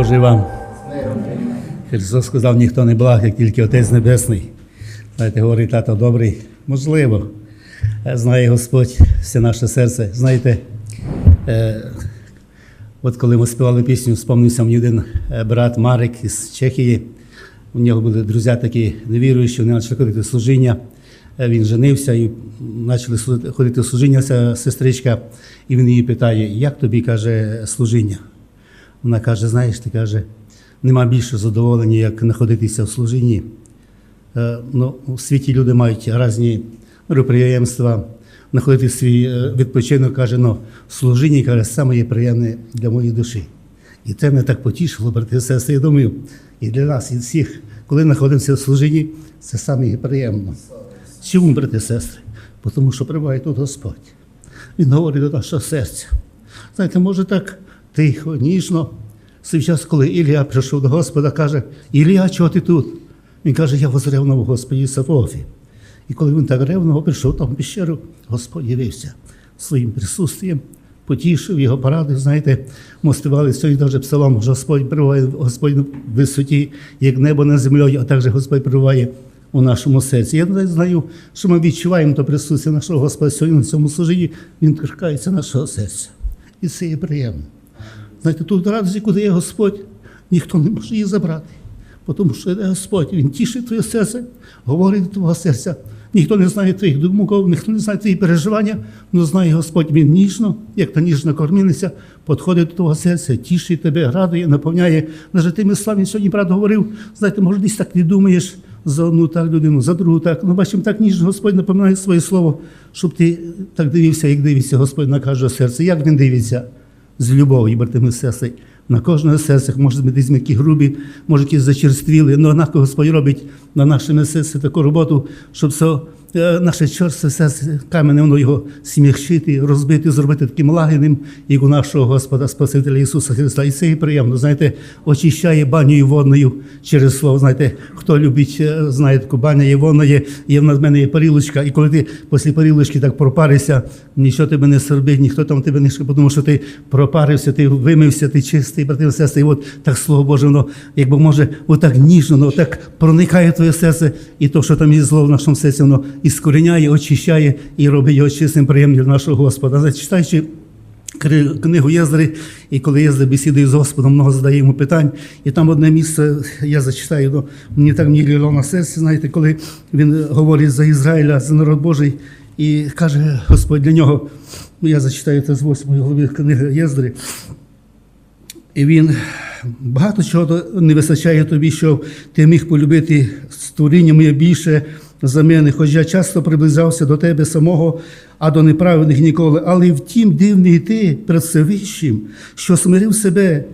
Божий вам. Христос сказав, ніхто не благ, як тільки Отець Небесний. Знаєте, говорить тато добрий. Можливо, е, знає Господь все наше серце. Знаєте, е, от коли ми співали пісню, спомнився мені один е, брат Марик із Чехії. У нього були друзі такі невіруючі, вони почали ходити служіння. Е, Він женився і почали ходити служіння, ця сестричка, і він її питає, як тобі каже служіння? Вона каже: знаєш, ти каже, нема більше задоволення, як знаходитися в служінні. Е, Ну, у світі люди мають різні мероприємства, знаходити свій е, відпочинок, каже, ну, служіння каже, саме приємне для моєї душі. І це мене так потішило, брати і сестри. Я думаю, і для нас, і всіх, коли знаходимося в служінні, це саме приємно. Чому, брати і сестри? Тому що прибуває тут Господь. Він говорить до нашого серця. Знаєте, може так тихо, ніжно. Свій час, коли Ілія прийшов до Господа, каже: Ілія, чого ти тут? Він каже, я возревнув Господі Савові. І коли він так ревно прийшов там пещеру, Господь явився своїм присутствієм, потішив його порадив. Знаєте, ми співали сьогодні навіть псалом, Господь перебуває Господь в висоті, як небо над землею, а також Господь перебуває у нашому серці. Я знаю, що ми відчуваємо то присутствие нашого Господа сьогодні на цьому служінні, Він торкається нашого серця. І це є приємно. Знаєте, тут радості, куди є Господь, ніхто не може її забрати. Тому що йде Господь, Він тішить твоє серце, говорить до твого серця. Ніхто не знає твоїх думок, ніхто не знає твої переживання, але знає Господь, Він ніжно, як та ніжна кормілиця, підходить до твого серця, тішить тебе, радує, наповняє. Навіть тими словами сьогодні брат говорив, знаєте, може, десь так не думаєш за одну так людину, за другу так. Ну, бачимо, так ніжно Господь напоминає своє слово, щоб ти так дивився, як дивиться Господь на кожне серце. Як він дивиться? З любов'ю, братими і. На кожного серця, може ми десь які грубі, може якісь зачерствіли, але однаково Господь робить на нашому серці таку роботу, щоб все. Наше чорство серце камене воно його смягчити, розбити, зробити таким лагідним, як у нашого Господа Спасителя Ісуса Христа. І це і приємно, знаєте, очищає баню водною через слово. Знаєте, хто любить, е, знає таку баня є вона є, є в мене є парілочка, і коли ти після парілочки так пропаришся, нічого тебе не сорбить, ніхто там тебе не тому що ти пропарився, ти вимився, ти чистий, брати і сестри, і от так слово Боже, воно, якби може, отак ніжно, воно так проникає в твоє серце, і то, що там є зло в нашому серці, воно іскоріняє, очищає і робить його чистим, приємним для нашого Господа. Знаєте, Читаючи кри- книгу Єздри, і коли Єздра бесідує з Господом, много задає йому питань. І там одне місце, я зачитаю, ну, мені так мені ліло на серці, знаєте, коли він говорить за Ізраїля, за народ Божий, і каже Господь для нього, ну, я зачитаю це з 8 глави книги Єздри, і він багато чого не вистачає тобі, щоб ти міг полюбити створіння моє більше за мене, хоч я часто приближався до тебе самого, а до неправедних ніколи. Але втім, дивний ти перед Всевищим, що смирив себе.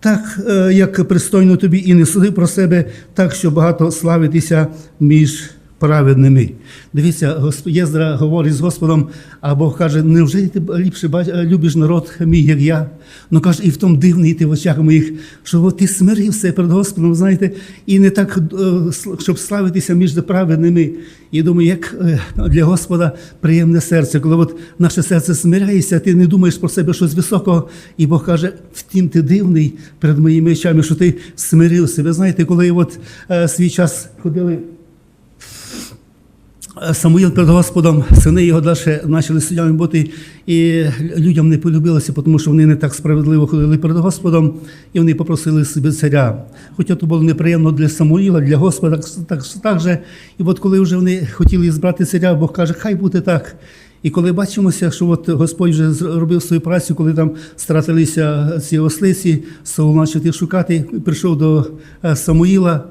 Так, е, як пристойно тобі, і не судив про себе, так що багато славитися між праведними. Дивіться, Єздра говорить з Господом, а Бог каже, невже ти ліпше любиш народ мій, як я? Ну каже, і в тому дивний ти в очах моїх, що ти смирився перед Господом, знаєте, і не так, е, щоб славитися між праведними. І думаю, як е, для Господа приємне серце, коли от наше серце смиряється, ти не думаєш про себе щось високого, і Бог каже, втім, ти дивний перед моїми очами, що ти смирився. Ви знаєте, коли от е, свій час ходили. Самуїл перед Господом, сини його далі почали суддями бути, і людям не полюбилося, тому що вони не так справедливо ходили перед Господом, і вони попросили собі царя. Хоча це було неприємно для Самуїла, для Господа, так, так, так же. І от коли вже вони хотіли збрати царя, Бог каже, хай буде так. І коли бачимося, що от Господь вже зробив свою працю, коли там стратилися ці ослиці, Саул почав їх шукати, прийшов до е, Самуїла.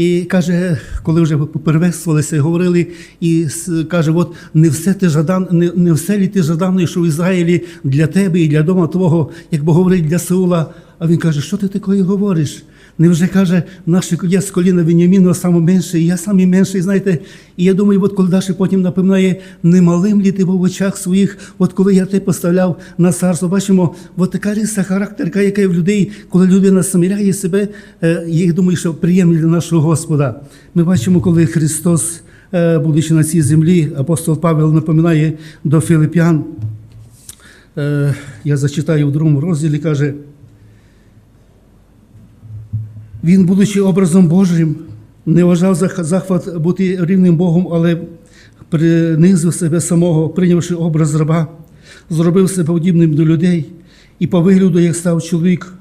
І каже, коли вже перевествувалися, і говорили, і каже: от не все ти жадан, не, не все лі ти жаданий, що в Ізраїлі для тебе і для дома твого, як Бог говорить для Сеула. А він каже, що ти такої говориш? Невже каже, наші я з коліна Веніаміну саме і я самий менший, знаєте. І я думаю, от коли Даша потім напевнає, немалим лі ти в очах своїх, от коли я тебе поставляв на царство, бачимо, от така риса характерка, яка є в людей, коли людина саміряє себе, е, я думаю, що приємно для нашого Господа. Ми бачимо, коли Христос, е, будучи на цій землі, апостол Павел напоминає до Филип'ян. Е, Я зачитаю в другому розділі, каже. Він, будучи образом Божим, не вважав за захват бути рівним Богом, але принизив себе самого, прийнявши образ раба, зробив себе подібним до людей і по вигляду, як став чоловік,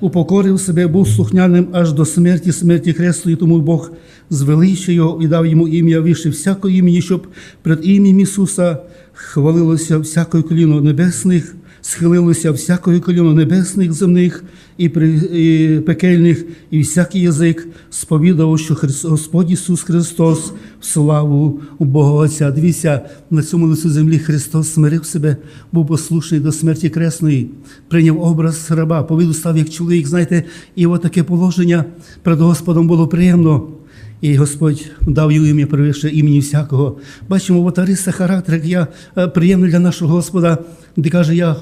упокорив себе, був слухняним аж до смерті, смерті Хрестої, тому Бог звеличив його і дав йому ім'я вище всякого імені, щоб перед ім'ям Ісуса хвалилося всякое коліно небесних, схилилося всякое коліно небесних земних і, пекельних, і всякий язик сповідав, що Господь Ісус Христос в славу у Бога Отця. Дивіться, на цьому лицю землі Христос смирив себе, був послушний до смерті кресної, прийняв образ раба, повіду став як чоловік. Знаєте, і от таке положення перед Господом було приємно. І Господь дав йому ім'я перевище імені всякого. Бачимо, от риса характер, як я е, приємний для нашого Господа, де каже, я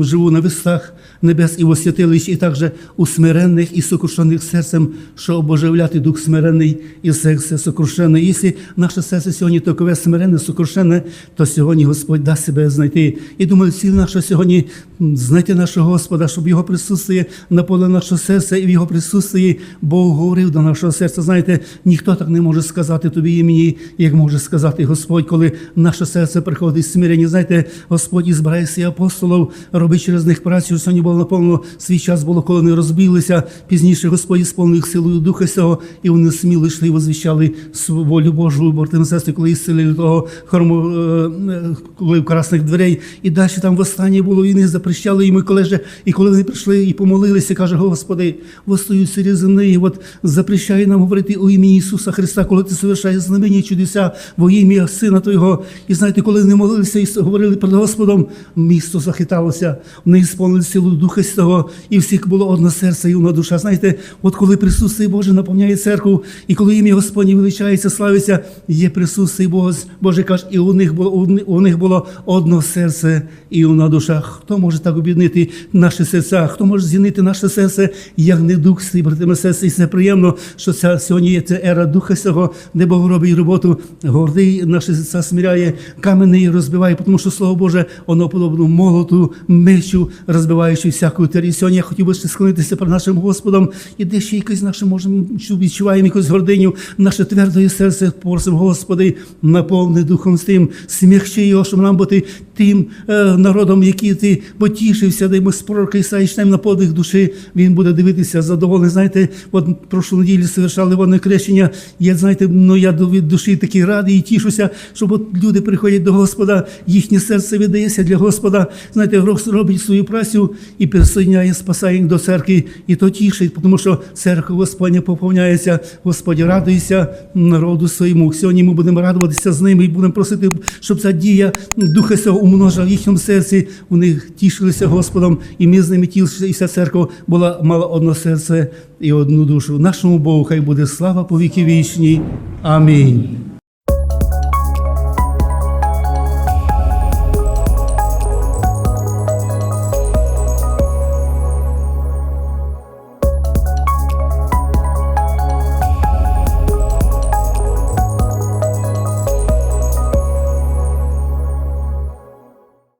живу на висах небес і в святилищі, і також у смиренних і сокрушених серцем, що обоживляти дух смиренний і серце сокрушене. Якщо наше серце сьогодні такове смирене, сокрушене, то сьогодні Господь дасть себе знайти. І думаю, ціль наша сьогодні знайти нашого Господа, щоб його присутствие наповнило наше серце, і в його присутствії Бог говорив до нашого серця. Знаєте, ніхто так не може сказати тобі і мені, як може сказати Господь, коли наше серце приходить смирені. Знаєте, Господь ізбирає свій апостолів, робить через них працю. Сьогодні було наповнено свій час було, коли вони розбилися. Пізніше Господь сповнив силою Духа Святого, і вони сміло йшли і возвіщали волю Божу, брати і сестри, коли ісцелили того хорму, е, коли в красних дверей. І далі там в останнє було, і вони запрещали йому, коли же, і коли вони прийшли і помолилися, каже, Господи, восстаю сирі земний, от запрещає нам говорити у ім'я Ісуса Христа, коли ти совершаєш знамені чудеса во ім'я Сина Твого. І знаєте, коли вони молилися і говорили перед Господом, місто захиталося, вони сповнили силу Духа Святого, і всіх було одне серце і одна душа. Знаєте, от коли присутствие Боже наповняє церкву, і коли ім'я Господнє величається, славиться, є присутствие Боже, Боже каже, і у них було у них- було одне серце і одна душа. Хто може так об'єднати наші серця? Хто може з'єднати наше серце, як не дух свій, братиме серце? І це приємно, що ця сьогодні є ця ера Духа Святого, де Бог робить роботу. Гордий наші серця сміряє, каменний розбиває, тому що Слово Боже, воно подобно молоту, мишу, розбиваючи всяку тері. Сьогодні я хотів би ще склонитися перед нашим Господом, і де ще якось наше можемо чу- відчуваємо якусь гординю, наше твердо серце просимо, Господи, наповни Духом Святим, смягчи його, щоб нам бути тим е, народом, який ти потішився, де з пророка Ісаї на подих душі, він буде дивитися задоволений. Знаєте, от прошлу неділю совершали вони крещення. Я знаєте, ну я до- від душі такий радий і тішуся, щоб от люди приходять до Господа, їхнє серце віддається для Господа. Знаєте, робить свою працю і присоединяє, спасає їх до церкви, і то тішить, тому що церква Господня поповняється, Господь радується народу своєму. Сьогодні ми будемо радуватися з ними і будемо просити, щоб ця дія Духа Святого умножила в їхньому серці. Вони тішилися Господом, і ми з ними тішилися, і вся церква була мала одне серце і одну душу. Нашому Богу хай буде слава по віки вічні. Амінь.